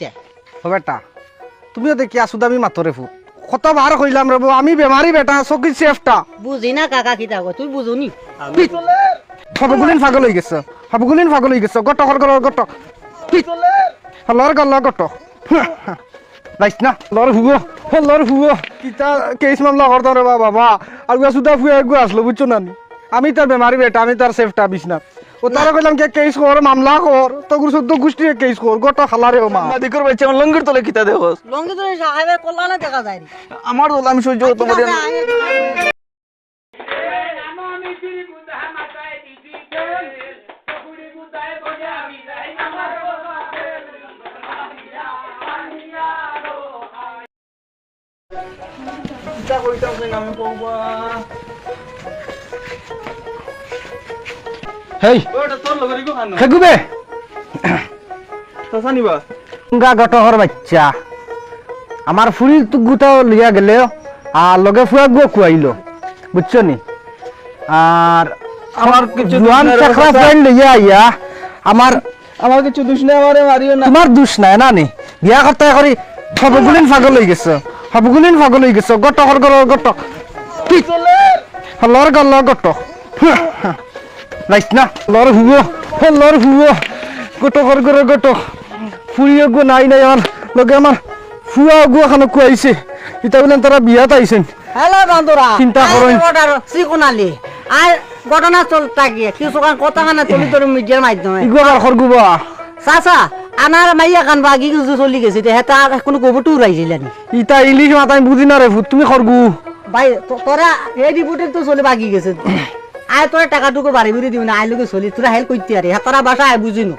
করতে ও বেটা তুমিও দেখি আসুদ আমি মাতরে ফু কত বার কইলাম রে বউ, আমি বেমারি বেটা চকি সেফটা বুঝি না কাকা কিতা কয় তুই বুঝুনি সবগুলিন পাগল হয়ে গেছে সবগুলিন পাগল হয়ে গেছে গট হর গর গট লর গল গট লাইস না লর হুগো লর হুগো কিতা কেস মামলা করতাম রে বাবা আর সুদা ফুয়ে গু আসলো বুঝছ নি? আমি তার বেমারি বেটা আমি তার সেফটা বিছনা ও তারা কইলাম কে কেস কর মামলা কর তোর চোদ্দ গোষ্ঠী কেস কর গট খালারে মা। আমার লঙ্গের তলে কিতা দেখস লঙ্গি ধরে সাহেবের কল্যাণে দেখা যায় আমার দল আমি সহ্য করতে পারি না। কিতা কইতাম না। আমি কইবা হেই লগরি গো গটহর বাচ্চা। আমার ফুল তো গুটাও লিয়া গেলে আর লগে ফুয়া গো কুয়াইলো বুঝছ নি আর আমার জুয়ান চাকরা ফ্রেন্ড লিয়া আইয়া আমার আমার কিছু দুষ নেই আমারে মারিও না তোমার দোষ নাই না নি? বিয়া করতে করি সবগুলিন পাগল হয়ে গেছে। সবগুলিন পাগল হয়ে গেছে। গট হর গর গট লর গল গট লাইস না? লর হুবো লর হুবো গট হর গর গট। ফুরিয়ে গো নাই নাই আমার লগে আমার ফুয়া গো খানো কুয়াইছে ইতা বলেন তারা বিয়াত আইছেন হ্যালো বন্ধুরা চিন্তা করুন। সিকুনালি আর ঘটনা চলতা গিয়ে কিছুক্ষণ কথা কানা চলি তোর মিডিয়ার মাধ্যমে। ইগো আবার খরগুবা চাচা আনার মাইয়া কান বাগি কিছু চলি গেছে হেতা কোনো গোবরটো উড়াইছিলেন ইতা ইলিশ আমি বুঝি না রে তুমি খরগু ভাই তোরা এই রিপোর্টের তো চলে বাকি গেছে। আয় তোরা টাকাটুকু বাড়ি বুড়ি দিবি না আয় লোকে চলি তোরা হেল্প করতে আরে হেতারা বাসা আয় বুঝি না।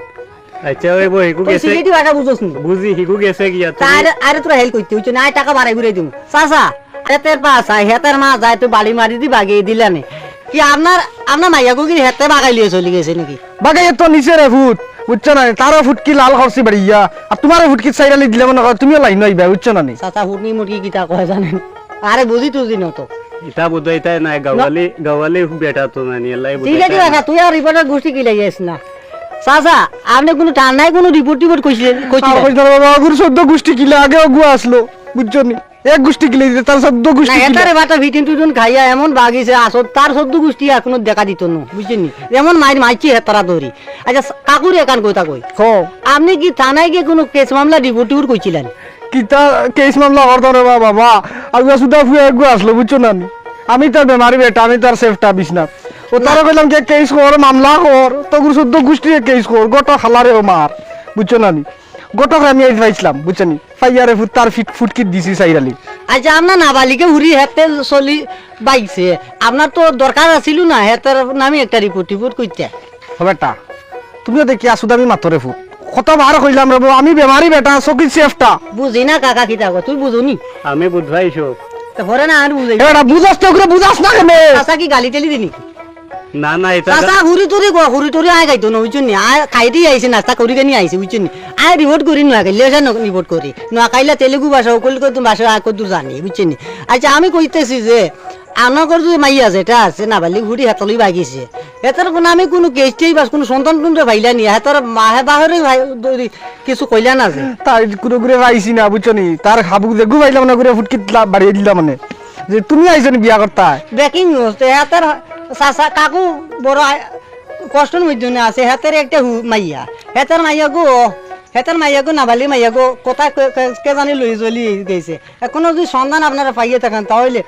আচ্ছা ওই বই হিকু গেছে সিলেটি ভাষা বুঝোস না বুঝি হিকু গেছে তা আরে আরে তোরা হেল্প করতে হইছে না আয় টাকা বাড়াই বুড়াই দিব চাচা হেতের পাস আয় হেতের মা যায় তো বাড়ি মারি দি বাগিয়ে দিলানে কি আপনার আপনার মাইয়াকে কি হেতে বাগাই লিয়ে চলে গেছে নাকি? বাগে তো নিচে রে ভূত বুঝছ না তারও ফুটকি লাল খরচি বাড়িয়া আর তোমারও ফুটকি চাইরালি দিলে মনে করো তুমিও লাইন আইবা বুঝছ না নি চাচা হুটনি মুটকি কিতা কয় জানেন? আরে বুঝি তুই ন তো ইতা তাই নাই গাওয়ালি গাওয়ালি বেটা তো নানি এলাই সিলেটি ভাষা তুই আর রিপোর্টের গোষ্ঠী কি লাগিয়েছ না? চাচা আপনি কোনো ঠান্ডায় কোনো রিপোর্ট টিপোর্ট কইছিলেন কইছিলেন না চোদ্দ গোষ্ঠী কিলে গুয়া আসলো বুঝছ নি? এক গোষ্ঠী কিলে দিতে তার চোদ্দ না গোষ্ঠী এটারে বাটা ভিটিন টুটিন খাইয়া এমন বাগিছে আসত তার সদ্য গোষ্ঠী আর কোনো দেখা দিত না বুঝছেন এমন মাইর মাইছি হেতারা ধরি আচ্ছা কাকুর একান কইতা কই খো আপনি কি থানায় গিয়ে কোনো কেস মামলা রিপোর্ট টিপোর্ট কইছিলেন কিতা কেস মামলা করতাম রে বাবা আর সুদা ফুয়ে এক গুয়া আসলো বুঝছ না আমি তার বেমারি বেটা আমি তার সেফটা বিছনা ও তারা কইলাম যে কেস কর মামলা কর তোর চোদ্দ গোষ্ঠী কেস কর গট খালারে ও মার বুঝছ না গটক আমি এই পাইছিলাম বুঝছ নি ফাইয়ারে ফুট তার ফিট ফুটকিট দিছি চাইরালি আচ্ছা আপনার নাবালিকে হুরি হেতে চলি বাইছে। আপনার তো দরকার আছিল না হেতের নামে একটা রিপোর্ট টিপোর্ট করতে বেটা তুমিও দেখি আসুদ আমি মাতরে ফু কত বার কইলাম রে আমি বেমারি বেটা সকি সেফটা বুঝি না কাকা কি কয় তুই বুঝুনি আমি বুঝাইছো তো ভরে না আর বুঝাই এটা বুঝাস তো করে বুঝাস না কেন? আসা কি গালি টেলি দিনি না না এটা চাচা হুরি তুরি গো হুরি তুরি আয় গাইতো না বুঝছেন নি? আয় খাইতে আইছে নাস্তা করি কেনি আইছে বুঝছেন নি? আয় রিপোর্ট করি নোয়া খাইলে সে রিপোর্ট করি নোয়া খাইলে তেলেগু ভাষা কলিকত ভাষা আয় কত জানি বুঝছেন নি? আচ্ছা আমি কইতেছি যে আনগর যদি মাই আছে এটা আছে না বালি ঘুরি হাতলি বাগিছে। হেতার কোনো আমি কোনো কেসটেই বাস কোনো সন্তান টুন্ডে ভাইলা নি হেতার মাহে বাহরে ভাই কিছু কইলা না যে তাই কুড়ে ঘুরে পাইছি না বুঝছ নি? তার হাবু দেখু পাইলাম না ঘুরে বাড়িয়ে দিলাম মানে। যে তুমি আইছো নি বিয়া করতা ব্রেকিং নিউজ তো হেতার চাচা কাকু বড় কষ্টের মধ্যে আছে, হেতের একটা মাইয়া। হেতের মাইয়া গো, হেতের মাইয়া গো নাবালি মাইয়া গো, কোথায় কে জানি লই জ্বলি গেছে। এখনও যদি সন্ধান আপনারা পাইয়ে থাকেন, তাহলে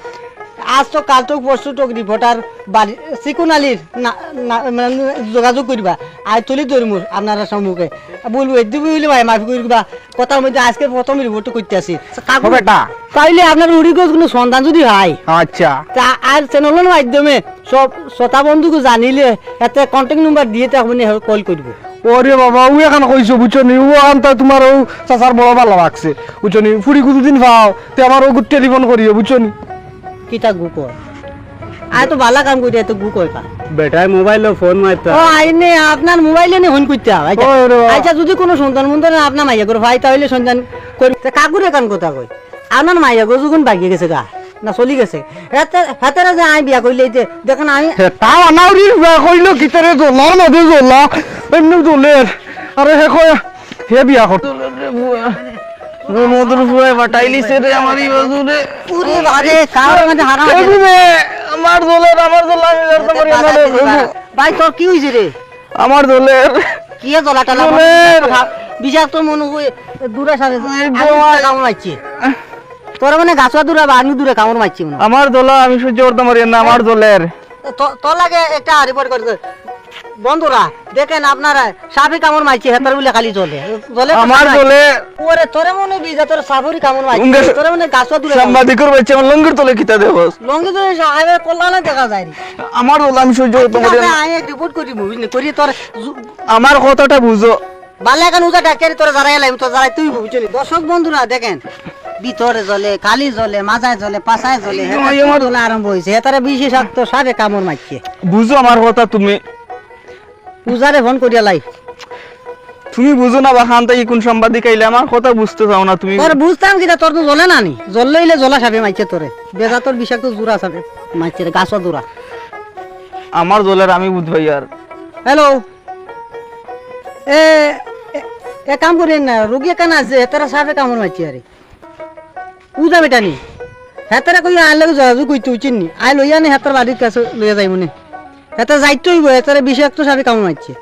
আজ তো কাল তো পরশু তো রিপোর্টার বাড়ি আলির না- মানে যোগাযোগ করবা আর তুলি ধরমু আপনারা সম্মুখে বলব এদিকে বলে ভাই মাফি করবা কথার মধ্যে আজকে প্রথম রিপোর্ট করতে আসি তাইলে আপনার উড়ি কোনো সন্ধান যদি হয়। আচ্ছা। তা আর চ্যানেলের মাধ্যমে সব শ্রোতা বন্ধুকে জানিলে এতে কন্ট্যাক্ট নাম্বার দিয়ে তো আপনি কল করব ওরে বাবা ও এখন কইছো বুঝছ নি? ও আন তাই তোমার ও চাচার বড় ভালো লাগছে বুঝছ নি? ফুড়ি কুদুদিন পাও তে আমার ও টেলিফোন করিও বুঝছ নি? কিতা গু কয়? আয় তো ভালো কাম করি এত গু কয় কা। বেটায় মোবাইল ফোন মারতা ও আইনে আপনার মোবাইলে নে হন করতে হবে আচ্ছা আচ্ছা যদি কোনো সন্তান মন্তান আপনার মাইয়া করে ভাই তাহলে সন্তান করি তা কাকুরে কান কথা কই আপনার মাইয়া গো যখন বাগিয়ে গেছে গা না চলি গেছে। হাতে হাতেরা যে আই বিয়া করলে এই যে দেখেন আমি তাও আনাউরি কইলো কিতারে জ্বলার মধ্যে জ্বলা এমনি জ্বলের আরে হে কয় হে বিয়া কর মধুর ফুয়ে বাটাইলিছে রে আমার এই বাজুরে। বারে কার মানে হারাম আমার দোলের আমার দোল আমি লড়তে পারি না ভাই তোর কি হইছে রে? আমার দোলের। কি জ্বলা টালা দোলের। বিষাক্ত মনে হয় দূরে সারে দোয়া- দূরে কামড় মারছি। তোর মানে গাছুয়া দূরে বা আমি দূরে কামড় মারছি। আমার দোলা আমি সহ্য করতে পারি না আমার দোলের। তো- লাগে একটা রিপোর্ট করে দে। বন্ধুরা দেখেন আপনারা সাপে কামড় মারছে হেতার বলে খালি জলে। জলে আমার দোলে ওরে তোরে মনে বিজা তোর সাপরি কামড় উঙ্গে- তোরে মনে গাছুয়া দূরে কামড়- সাংবাদিকের বাচ্চা আমার লঙ্গির তোলে কিতা দেব লঙ্গি তো সাহেবের কল্যাণে দেখা যায় রে। আমার দোলা আমি সহ্য করতে পারি না। আমি রিপোর্ট করি বুঝলি? করি তোর আমার কথাটা বুঝো। বালে এখন উজা ডাক্তারি তোর যারাই লাগবে তোর যারাই তুই বুঝলি। দর্শক বন্ধুরা দেখেন ভিতরে জলে খালি জলে মাথায় জলে পাশায় জলে হেতার আরম্ভ হয়েছে। হেতারে বিশেষাক্ত সাপে কামড় মারছে। বুঝো আমার কথা তুমি। পূজারে ফোন করিয়া লাই। তুমি বুঝো না বা খান থেকে কোন সাংবাদিক আইলে আমার কথা বুঝতে চাও না তুমি। তোর বুঝতাম কিনা তোর তো জ্বলে না নি। জল লইলে জ্বলা সাপে মারছে তোরে। বেজা তোর বিষাক্ত জোড়া সাপে মারছে রে গাছ জোড়া আমার দোলের আমি বুঝবাই আর। হ্যালো এ এ- কাম করি না রোগী কেন আছে হেতারা সাপে কামড় মারছে আরে। পূজা বেটা নি। হেতারা কই আইলে যোগাযোগ কইতে উচিত নি। আই লইয়া নি হেতার বাড়ির কাছে লইয়া যাই মনে হেতা যাইতে হইব হেতারে বিষাক্ত সাপে কামড় মারছে।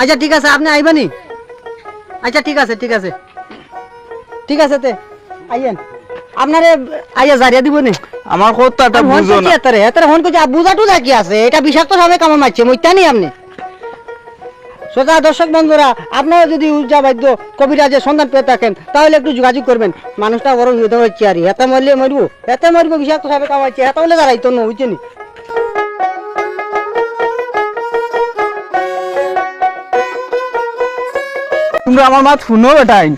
আচ্ছা ঠিক আছে আপনি আইবানি? আচ্ছা ঠিক আছে ঠিক আছে। ঠিক আছে তে আইয়েন। আপনারে আইয়া জারিয়া দিব নে আমার কথাটা ফোন বুঝো না। এতারে এতারে ফোন করছি। বুঝাটু কি আছে এটা বিষাক্ত সাপে কামড় মারছে মইতা নি আপনি। শ্রোতা দর্শক বন্ধুরা আপনারা যদি উজ্জা বাদ্য কবিরাজের সন্ধান পেয়ে থাকেন তাহলে একটু যোগাযোগ করবেন। মানুষটা বড় বিপদ হচ্ছে আর এতে মরলে মরবো এতে মরবো বিষাক্ত সাপে কামাচ্ছে এত বলে দাঁড়াই তো বুঝছেন তুমি আমার মাত শুনো বেটাই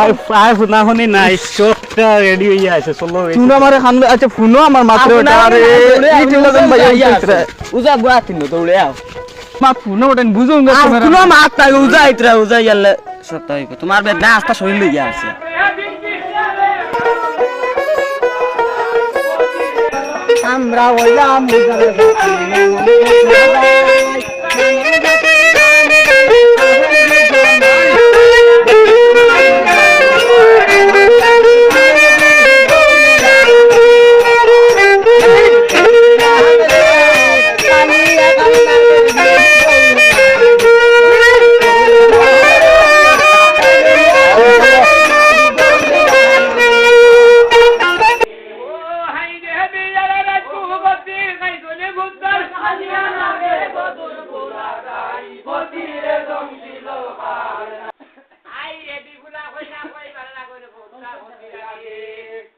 আর আর শুনা শুনি নাই চোখটা রেডি হয়ে আছে চলো তুমি আমার খান আচ্ছা শুনো আমার মাত্র বেটা আরে এই তিনটা জন ভাই আইছে উজা বুয়া তিনো দৌড়ে আও। মাত শুনো বেটাই বুঝো না কোনো মাত তাই উজা আইতরা উজা ইয়ালে। সত্য হইব তোমার বে না আস্তা শরীর লইয়া আছে। আমরা ওইলাম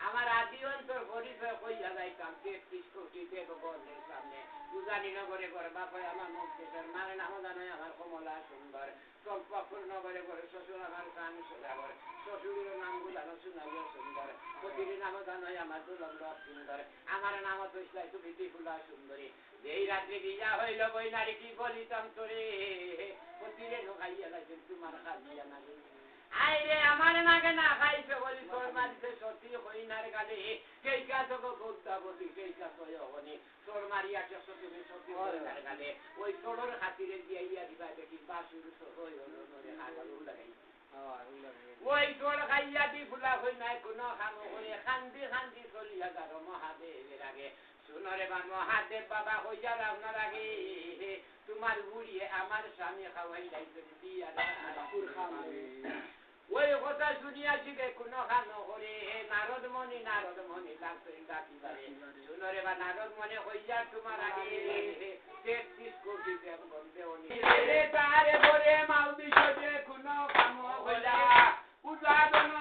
আমার আদি অন্তর পরিচয় কইয়া যাইতাম তেত্রিশ কোটি দেবগণের সামনে। পূজানি নগরে করে বাপায় আমার দেশের মানে নাম জানাই আমার কমলা সুন্দর চম্পাপুর নগরে করে শ্বশুর আমার কান সুদাগর শ্বশুরের নাম গুলানো শুনাইও সুন্দর জানাই আমার দুলন্দ সুন্দর আমার নাম ইসলাই তুমি বিপুলা সুন্দরী। এই রাত্রে বিয়া হইল, বই নারী কি বলিতাম তোরে? প্রতিরে ঢোকাইয়া লাগছে তোমার কাজিয়া নারী আইরে, আমার নাকে না খাইছে বলি, তোর মারিতে সত্যি হইনার গালে। সেই কাজ গোদ্দা বলি সেই কাজ হনি তোর মারিয়া চস তুমি সত্যি হইনার গালে। ওই তোর খাতিরে দিয়ে ইয়া দিবা দেখি, বাসুর হই হলো নরে হাগাল লাগাই ওই তোর খাইয়া দি ফুলা হই নাই, কোন খানো হয়ে খান্দি খান্দি চলিয়া যার মহাদেবের আগে। শুনরে বা, মহাদেব বাবা হইয়া আপনার আগে। তোমার বুড়িয়ে আমার স্বামী খাওয়াই যাইতে দিয়া ওই কথা শুনিয়াছি রে কোনো খানো করে হে নারদ মনি নারদ মনি লাগতো ডাকিবারে শুনরে বা, নারদ মনে হইয়া তোমার আগে। তেত্রিশ কোটি দেব বলতে অনি তারে বরে মাউদি usada no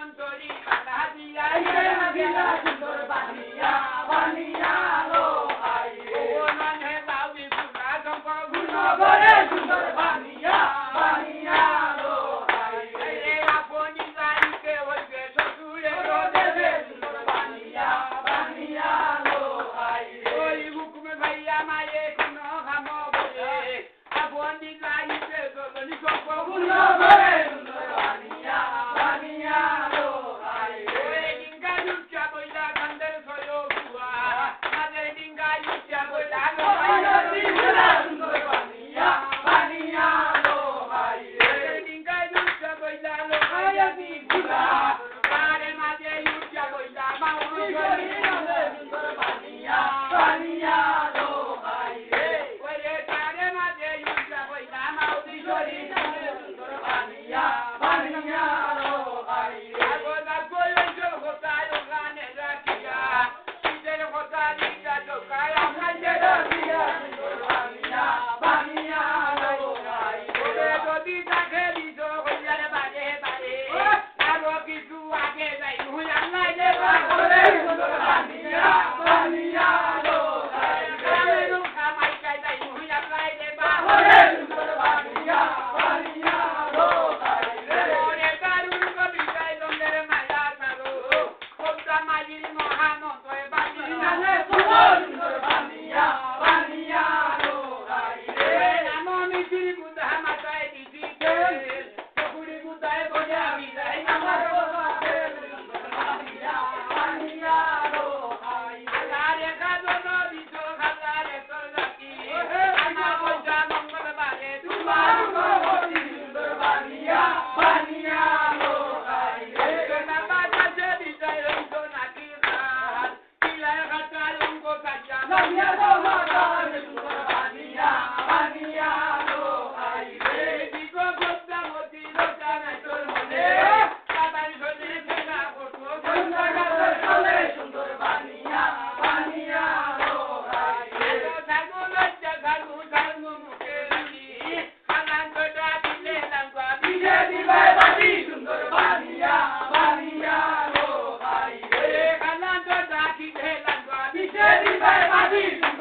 Brasil!